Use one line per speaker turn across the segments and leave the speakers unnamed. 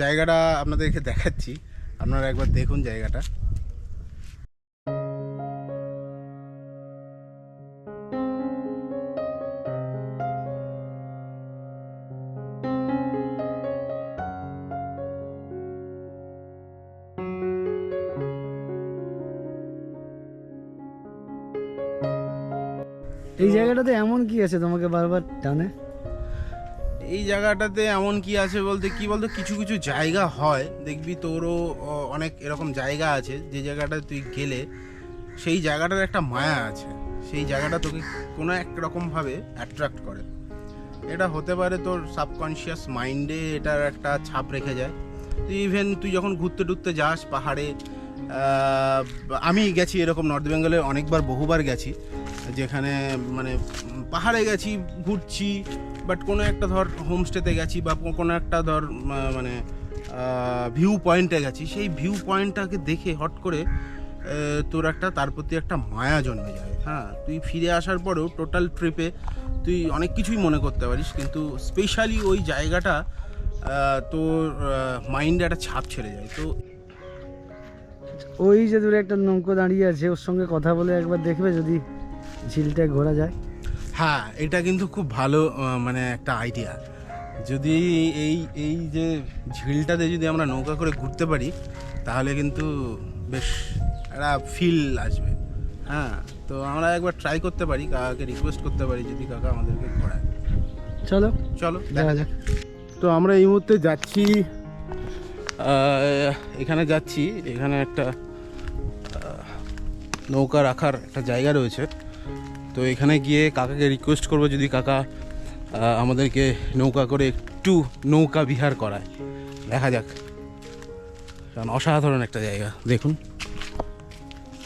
জায়গাটা আপনাদেরকে দেখাচ্ছি। আপনারা একবার দেখুন জায়গাটা।
এই জায়গাটাতে এমন কি আছে তোমাকে বারবার টানে?
এই জায়গাটাতে এমন কি আছে বলতে, কি বলতো, কিছু কিছু জায়গা হয়। দেখবি তোরও অনেক এরকম জায়গা আছে। যে জায়গাটা তুই গেলে সেই জায়গাটার একটা মায়া আছে। সেই জায়গাটা তোকে কোনো এক রকমভাবে অ্যাট্রাক্ট করে। এটা হতে পারে তোর সাবকনশিয়াস মাইন্ডে এটার একটা ছাপ রেখে যায়। তুই ইভেন তুই যখন ঘুরতে টুরতে যাস পাহাড়ে আমি গেছি এরকম নর্থ বেঙ্গলে অনেকবার বহুবার গেছি। যেখানে মানে পাহাড়ে গেছি, ঘুরছি বাট কোনো একটা ধর হোমস্টেতে গেছি বা কোনো একটা ধর মানে ভিউ পয়েন্টে গেছি, সেই ভিউ পয়েন্টটাকে দেখে হট করে তোর একটা, তার প্রতি একটা মায়া জন্মে যায়। হ্যাঁ তুই ফিরে আসার পরেও টোটাল ট্রিপে তুই অনেক কিছুই মনে করতে পারিস, কিন্তু স্পেশালি ওই জায়গাটা তোর মাইন্ডে একটা ছাপ ছেড়ে যায়। তো
ওই যে দূরে একটা নৌকো দাঁড়িয়ে আছে, ওর সঙ্গে কথা বলে একবার দেখবে যদি ঝিলটা ঘোরা যায়।
হ্যাঁ এটা কিন্তু খুব ভালো মানে একটা আইডিয়া যদি এই এই যে ঝিলটাতে যদি আমরা নৌকা করে ঘুরতে পারি তাহলে কিন্তু বেশ একটা ফিল আসবে। হ্যাঁ তো আমরা একবার ট্রাই করতে পারি কাকাকে রিকোয়েস্ট করতে পারি যদি কাকা আমাদেরকে ঘোরায়
চলো
চলো
দেখা যাক।
তো আমরা এই মুহূর্তে যাচ্ছি এখানে যাচ্ছি এখানে একটা নৌকা রাখার একটা জায়গা রয়েছে। তো এখানে গিয়ে কাকাকে রিকোয়েস্ট করব যদি কাকা আমাদেরকে নৌকা করে একটু নৌকা বিহার করায়। দেখা যাক। কারণ অসাধারণ একটা জায়গা। দেখুন।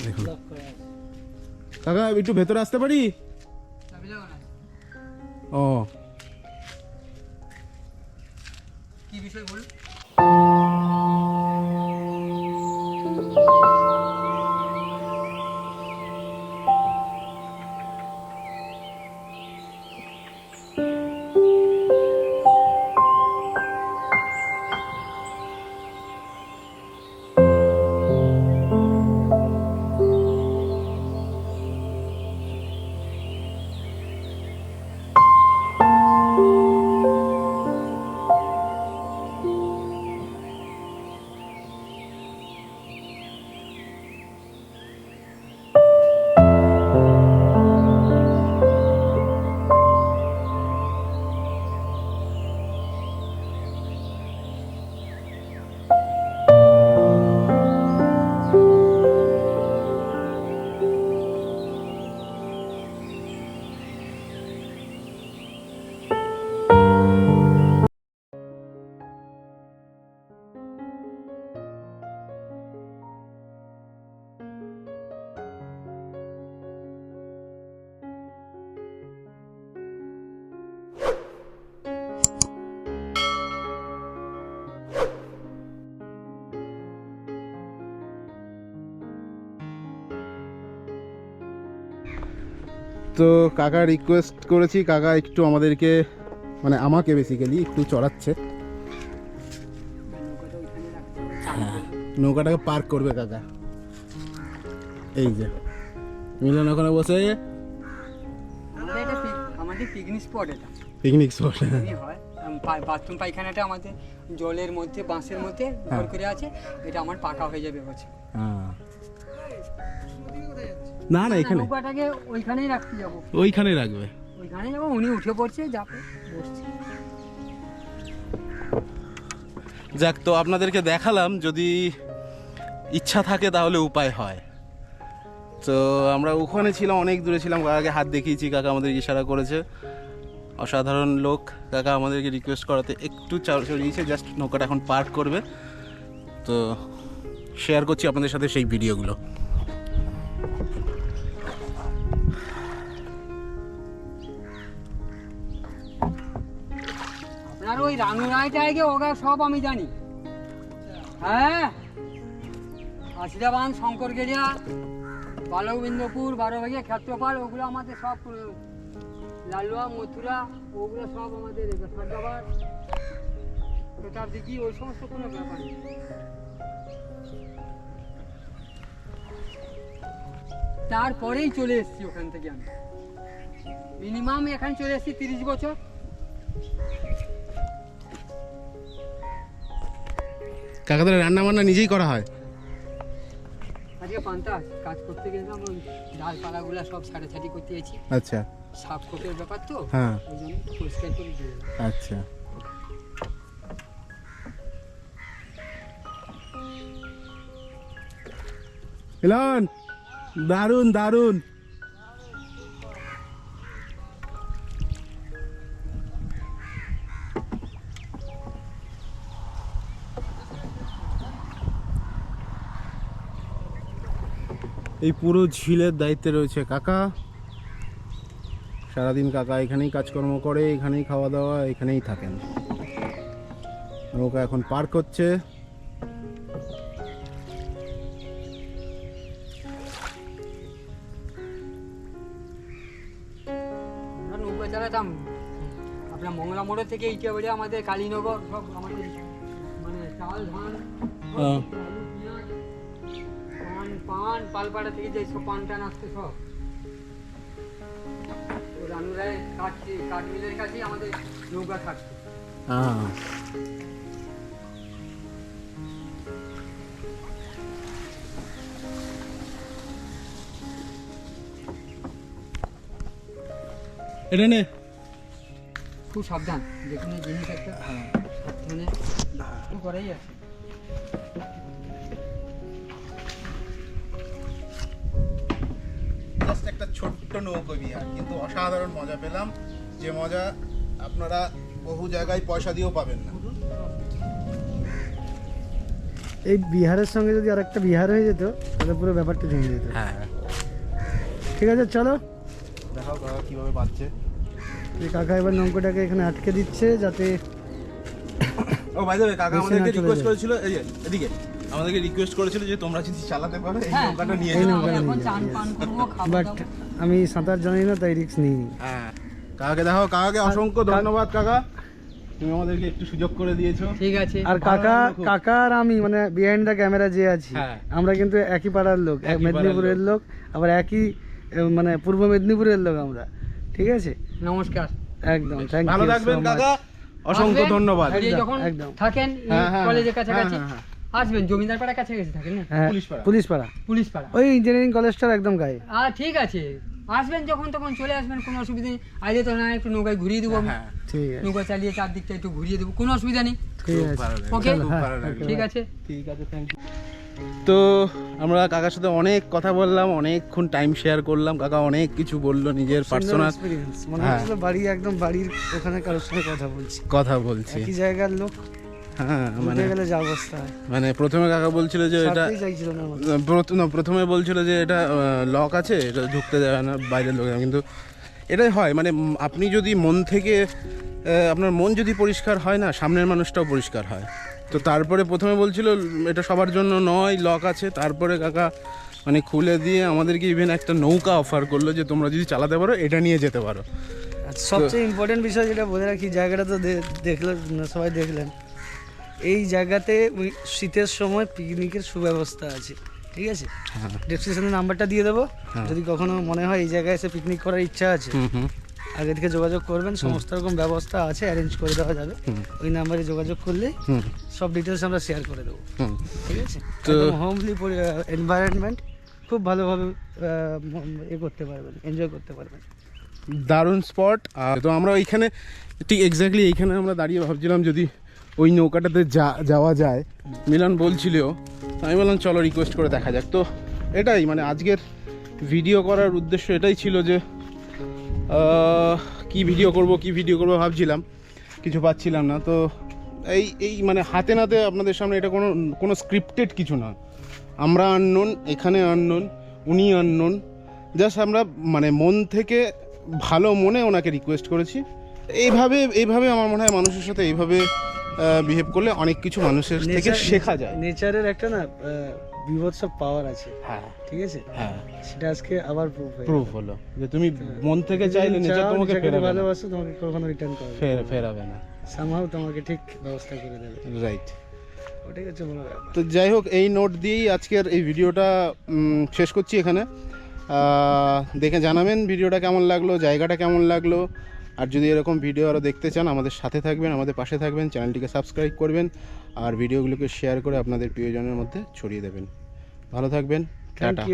দেখুন। কাকা একটু ভেতরে আসতে পারি? ও।
কি বিষয় বল
তো কাকা রিকোয়েস্ট করেছি কাকা একটু আমাদেরকে মানে আমাকে বেসিক্যালি একটু চড়াচ্ছে। হ্যাঁ, নৌকাটাকে পার্ক করবে কাকা। এই যে মিলন ওখানে বসে।
আমাদের পিকনিক স্পট এটা।
পিকনিক স্পট
এমনি হয়। বাথরুম পায়খানাটা আমাদের জলের মধ্যে বাঁশের মধ্যে ঘর করে আছে। এটা আমার পাকা হয়ে যাবে বলছে।
হ্যাঁ। না না এখানে।
নৌকাটাকে ওইখানেই রাখতে যাব।
ওইখানে রাখবে।
ওইখানে যাব উনি উঠে পড়ছে যাবে বসছে।
যাক তো আপনাদেরকে দেখালাম যদি ইচ্ছা থাকে তাহলে উপায় হয়। তো আমরা ওখানে ছিলাম অনেক দূরে ছিলাম কাকাকে হাত দেখিয়েছি কাকা আমাদের ইশারা করেছে। অসাধারণ লোক কাকা আমাদেরকে রিকোয়েস্ট করাতে একটু চার চড়িয়েছে জাস্ট নৌকাটা এখন পার্ক করবে। তো শেয়ার করছি আপনাদের সাথে সেই ভিডিওগুলো
রানুরাইটা আগে ওগা সব আমি জানি। হ্যাঁ? আশিরাবান শঙ্করগেরিয়া বালগোবিন্দপুর, বারোভাগিয়া, ক্ষেত্রপাল, ওগুলো আমাদের সব লালুয়া, মথুরা, ওগুলো সব আমাদের সাদাবাদ প্রতাপ দিঘি, ওই সমস্ত কোনো ব্যাপার নেই। তারপরেই চলে এসেছি ওখান থেকে আমি। মিনিমাম এখানে চলে এসেছি তিরিশ বছর।
কাকাদের রান্না বান্না নিজেই করা হয়।
আজকে পান্তা কাজ করতে গেলাম ওই ডালপালাগুলো সব ছাড়াছাড়ি করতে গেছি।
আচ্ছা।
সাপ কোটের ব্যাপার তো
হ্যাঁ।
ওই জন্য পরিষ্কার করে দিয়ে
আচ্ছা। মিলন দারুণ দারুণ এই পুরো ঝিলের দায়িত্বে রয়েছে কাকা। সারাদিন কাকা এখানেই কাজকর্ম করে এখানেই খাওয়া দাওয়া এখানেই থাকেন। নৌকা এখন পার্ক হচ্ছে
নৌকা চালাতাম। আপনার মংলা মোড় থেকে ইটে আমাদের কালীনগর সব আমাদের মানে চাল ধান পান পালপাড়া থেকে যে সব পান টান আসতো সব। তো রানুরায় কাঠ কাঠ মিলের কাছেই আমাদের নৌকা থাকতো।
হ্যাঁ এটা নে।
খুব সাবধান যেখানে জিনিস একটা সাবধানে একটু করাই আছে।
ছোট্ট নৌকো বিহার কিন্তু অসাধারণ মজা পেলাম। যে মজা আপনারা বহু জায়গায় পয়সা দিয়েও পাবেন না।
এই বিহারের সঙ্গে যদি আরেকটা বিহার হয়ে যেত তাহলে পুরো ব্যাপারটা ভেঙে যেত।
হ্যাঁ।
ঠিক আছে চলো।
দেখাও কাকা কীভাবে বাঁচছে
এই কাকা এবার নৌকোটাকে এখানে আটকে দিচ্ছে যাতে
ও ভাই দেবে কাকা আমাদেরকে রিকোয়েস্ট করেছিল এই এদিকে। আমাদেরকে রিকোয়েস্ট করেছিল যে তোমরা যদি চালাতে পারো এই
হ্যাঁ,
নৌকাটা নিয়ে যাও।
বাট আমি সাঁতার জানি না তাই রিস্ক নিইনি।
হ্যাঁ। কাকাকে দেখো কাকাকে অসংখ্য ধন্যবাদ কাকা। তুমি আমাদেরকে একটু সুযোগ করে দিয়েছ।
ঠিক আছে।
আর কাকা কাকা আর আমি মানে বিহাইন্ড দ্য ক্যামেরা যে আছি
হ্যাঁ।
আমরা কিন্তু একই পাড়ার লোক এক মেদিনীপুরের লোক। আবার একই মানে পূর্ব মেদিনীপুরের লোক আমরা। ঠিক আছে?
নমস্কার।
একদম থ্যাংক ইউ ভালো
থাকবেন কাকা। অসংখ্য ধন্যবাদ।
একদম,
যখন থাকেন কলেজের
হ্যাঁ,
কাছাকাছি।
হ্যাঁ, হ্যাঁ।
আসবেন জমিদার পাড়ার কাছাকাছি থাকেন না?
হ্যাঁ
পুলিশ পাড়া।
পুলিশ পাড়া। ওই ইঞ্জিনিয়ারিং কলেজটার একদম গায়ে।
আর ঠিক আছে। আসবেন যখন তখন চলে আসবেন কোনো অসুবিধা নেই। আইলে তো না একটু নৌকায় ঘুরিয়ে দেবো আমি।
হ্যাঁ
ঠিক আছে।
নৌকা চালিয়ে চারদিকটা একটু ঘুরিয়ে দেবো কোনো অসুবিধা নেই। ওকে
হ্যাঁ,
ঠিক আছে।
ঠিক আছে থ্যাংক ইউ তো আমরা কাকার সাথে অনেক কথা বললাম অনেকক্ষণ টাইম শেয়ার করলাম। কাকা অনেক কিছু বলল নিজের পার্সোনাল
এক্সপিরিয়েন্স মনে
হ্যাঁ।
হচ্ছিল বাড়ি একদম বাড়ির ওখানে কারোর সঙ্গে কথা বলছি।
কথা বলছি।
একই জায়গার লোক।
হ্যাঁ মানে
গেলে যা অবস্থা।
মানে প্রথমে কাকা বলছিল যে এটা প্রথমে বলছিল যে এটা লক আছে এটা ঢুকতে দেবে না বাইরের লোক। কিন্তু এটাই হয় মানে আপনি যদি মন থেকে আপনার মন যদি পরিষ্কার হয় না সামনের মানুষটাও পরিষ্কার হয়। তো তারপরে প্রথমে বলছিল এটা সবার জন্য নয় লক আছে। তারপরে কাকা মানে খুলে দিয়ে আমাদেরকে ইভেন একটা নৌকা অফার করল যে তোমরা যদি চালাতে পারো এটা নিয়ে যেতে পারো।
সবচেয়ে ইম্পর্টেন্ট বিষয় যেটা বলে রাখি জায়গাটা তো দেখলেন সবাই দেখলেন। এই জায়গাতে ওই শীতের সময় পিকনিকের সুব্যবস্থা আছে ঠিক আছে?
হ্যাঁ।
ডেসক্রিপশনে নাম্বারটা দিয়ে দেবো।
হ্যাঁ।
যদি কখনো মনে হয় এই জায়গায় এসে পিকনিক করার ইচ্ছা আছে আগে থেকে যোগাযোগ করবেন সমস্ত রকম ব্যবস্থা আছে অ্যারেঞ্জ করে দেওয়া যাবে। ওই নাম্বারে যোগাযোগ করলে সব ডিটেলস আমরা শেয়ার করে দেবো ঠিক আছে?
তো-
হোমলি এনভায়রনমেন্ট খুব ভালোভাবে এ করতে পারবেন এনজয় করতে পারবেন।
দারুণ স্পট তো আমরা ওইখানে ঠিক এক্স্যাক্টলি এইখানে আমরা দাঁড়িয়ে ভাবছিলাম যদি ওই নৌকাটাতে যা, যাওয়া যায়। মিলন বলছিল আমি বললাম, চলো রিকোয়েস্ট করে দেখা যাক। তো এটাই মানে আজকের ভিডিও করার উদ্দেশ্য এটাই ছিল যে কি ভিডিও করব, কি ভিডিও করব ভাবছিলাম, কিছু পাচ্ছিলাম না। তো এই এই মানে হাতে নাতে আপনাদের সামনে এটা কোনো কোনো স্ক্রিপ্টেড কিছু না। আমরা আননোন এখানে আননোন উনি আননোন জাস্ট আমরা মানে মন থেকে ভালো মনে ওনাকে রিকোয়েস্ট করেছি। এইভাবে এইভাবে আমার মনে হয় মানুষের সাথে এইভাবে বিহেভ করলে অনেক কিছু মানুষের থেকে শেখা যায়।
নেচারের একটা না বিভৎস পাওয়ার আছে।
হ্যাঁ।
ঠিক আছে?
হ্যাঁ।
সেটা আজকে আবার প্রুফ
প্রুফ হলো যে তুমি মন থেকে চাইলে নেচার তোমাকে ফেরাবে
ভালোবাসো তোমাকে কখনো রিটার্ন করবে
ফেরাবে না।
সামহাও তোমাকে ঠিক ব্যবস্থা করে দেবে।
রাইট
ওটাই হচ্ছে বড়
তো যাই হোক এই নোট দিয়েই আজকের এই ভিডিওটা শেষ করছি এখানে। দেখে জানাবেন ভিডিওটা কেমন লাগল জায়গাটা কেমন লাগল। আর যদি এরকম ভিডিও আরও দেখতে চান আমাদের সাথে থাকবেন আমাদের পাশে থাকবেন চ্যানেলটিকে সাবস্ক্রাইব করবেন আর ভিডিওগুলোকে শেয়ার করে আপনাদের প্রিয়জনের মধ্যে ছড়িয়ে দেবেন। ভালো থাকবেন টাটা।